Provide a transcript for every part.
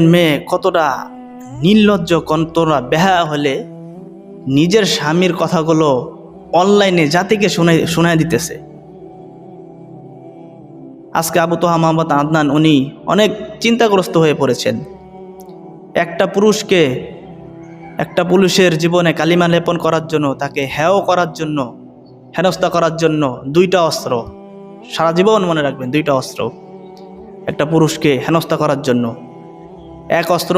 মেয়ে কতটা নির্লজ্জ কতটা বেহা হলে নিজের স্বামীর কথাগুলো অনলাইনে জাতিকে শোনাই শোনাই দিতেছে। আজকে আবু তোহা মোহাম্মদ আদনান, উনি অনেক চিন্তাগ্রস্ত হয়ে পড়েছেন। একটা পুরুষকে একটা পুরুষের জীবনে কালিমা লেপন করার জন্য, তাকে হেয় করার জন্য, হেনস্থা করার জন্য দুইটা অস্ত্র, সারা জীবন মনে রাখবেন, দুইটা অস্ত্র, একটা পুরুষকে হেনস্থা করার জন্য। এক অস্ত্র,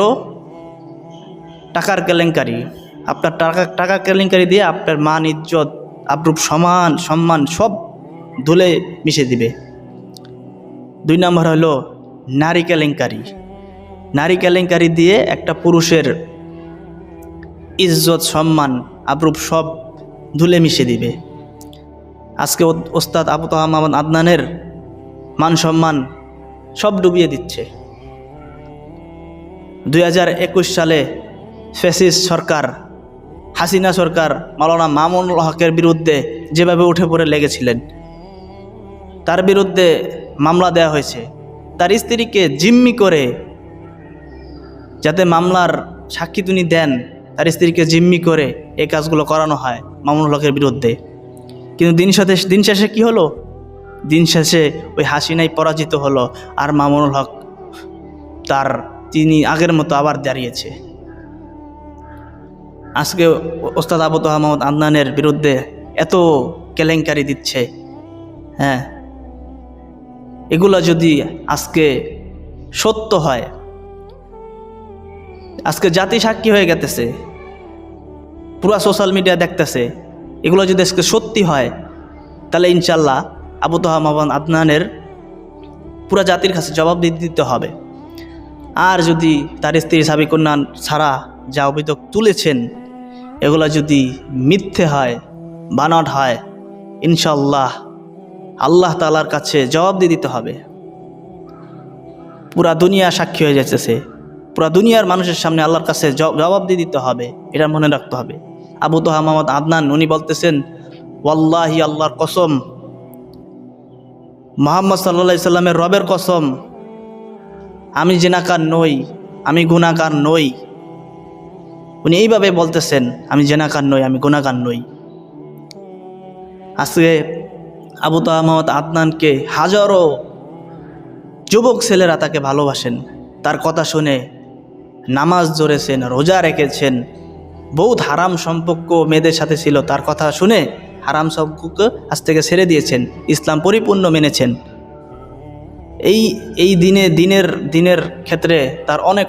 টাকার কেলেঙ্কারি। আপনার টাকা টাকা কেলেঙ্কারি দিয়ে আপনার মান, ইজ্জত আব্রুপ সমান, সম্মান সব ধুলে মিশে দিবে। দুই নম্বর হলো নারী কেলেঙ্কারি। নারী কেলেঙ্কারি দিয়ে একটা পুরুষের ইজ্জত, সম্মান আব্রুপ সব ধুলে মিশে দিবে। আজকে ওস্তাদ আবু তাহা আদনানের মান, সম্মান সব ডুবিয়ে দিচ্ছে। দু হাজার একুশ সালে ফেসিস সরকার, হাসিনা সরকার, মাওলানা মামুনুল হকের বিরুদ্ধে যেভাবে উঠে পড়ে লেগেছিলেন, তার বিরুদ্ধে মামলা দেয়া হয়েছে। তার স্ত্রীকে জিম্মি করে যাতে মামলার সাক্ষী তিনি দেন, তার স্ত্রীকে জিম্মি করে এই কাজগুলো করানো হয় মামুনুল হকের বিরুদ্ধে। কিন্তু দিন সাথে, দিন শেষে কি হলো? দিন শেষে ওই হাসিনাই পরাজিত হলো আর মামুনুল হক তার তিনি আগের মতো আবার দাঁড়িয়েছে। আজকে ওস্তাদ আবু তোহা মোহাম্মদ আদনানের বিরুদ্ধে এত কেলেঙ্কারি দিচ্ছে। হ্যাঁ। এগুলো যদি আজকে সত্য হয়, আজকে জাতি সাক্ষী হয়ে গেতেছে, পুরা সোশ্যাল মিডিয়া দেখতেছে, এগুলো যদি আজকে সত্যি হয়, তাহলে ইনশাল্লাহ আবু তোহা আদনানের পুরা জাতির কাছে জবাব দিতে হবে। আর যদি তার স্ত্রী সাবিকন্যা ছাড়া যা অভিযোগ তুলেছেন, এগুলো যদি মিথ্যে হয় বানট হয় ইনশাল্লাহ আল্লাহ তালার কাছে জবাব দিয়ে দিতে হবে। পুরা দুনিয়া সাক্ষী হয়ে যাচ্ছে পুরা দুনিয়ার মানুষের সামনে আল্লাহর কাছে জবাব দিয়ে দিতে হবে, এটা মনে রাখতে হবে। আবু তোহা মোহাম্মদ আদনান, উনি বলতেছেন, ওয়াল্লাহি আল্লাহর কসম, মোহাম্মদ সাল্লা সাল্লামের রবের কসম আমি জেনাকার নই, আমি গুণাকার নই। উনি এইভাবে বলতেছেন, আমি জেনাকার নই, আমি গুণাকার নই। আজকে আবু তাহমদ আদনানকে হাজারো যুবক ছেলেরা তাকে ভালোবাসেন। তার কথা শুনে নামাজ জড়েছেন রোজা রেখেছেন। বহুত হারাম সম্পর্ক মেয়েদের সাথে ছিল, তার কথা শুনে হারাম সম্পর্ক আজ থেকে ছেড়ে দিয়েছেন, ইসলাম পরিপূর্ণ মেনেছেন। এই এই দিনে দিনের দিনের ক্ষেত্রে তার অনেক